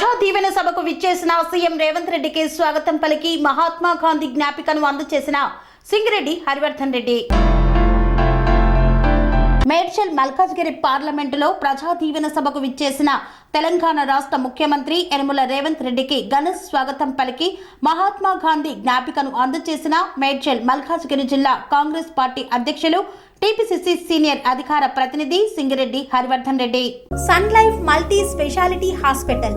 ప్రజా దీవెన సభకు విచ్చేసిన సీఎం రేవంత్ రెడ్డికి స్వాగతం పలికి మహాత్మా గాంధీ జ్ఞాపికను అందజేసిన సింగిరెడ్డి హరివర్ధన్ రెడ్డి. మేడ్చల్ మల్కాజ్గిరి పార్లమెంటులో ప్రజా దీవెన సభకు విచ్చేసిన తెలంగాణ రాష్ట్ర ముఖ్యమంత్రి యనమల రేవంత్ రెడ్డికి ఘన స్వాగతం పలికి మహాత్మా గాంధీ జ్ఞాపికను అందజేసిన మేడ్చల్ మల్కాజ్గిరి జిల్లా కాంగ్రెస్ పార్టీ అధ్యక్షులు టీపీసీసీ సీనియర్ అధికార ప్రతినిధి Singireddy Harivardhan Reddy. Sun Life multi speciality hospital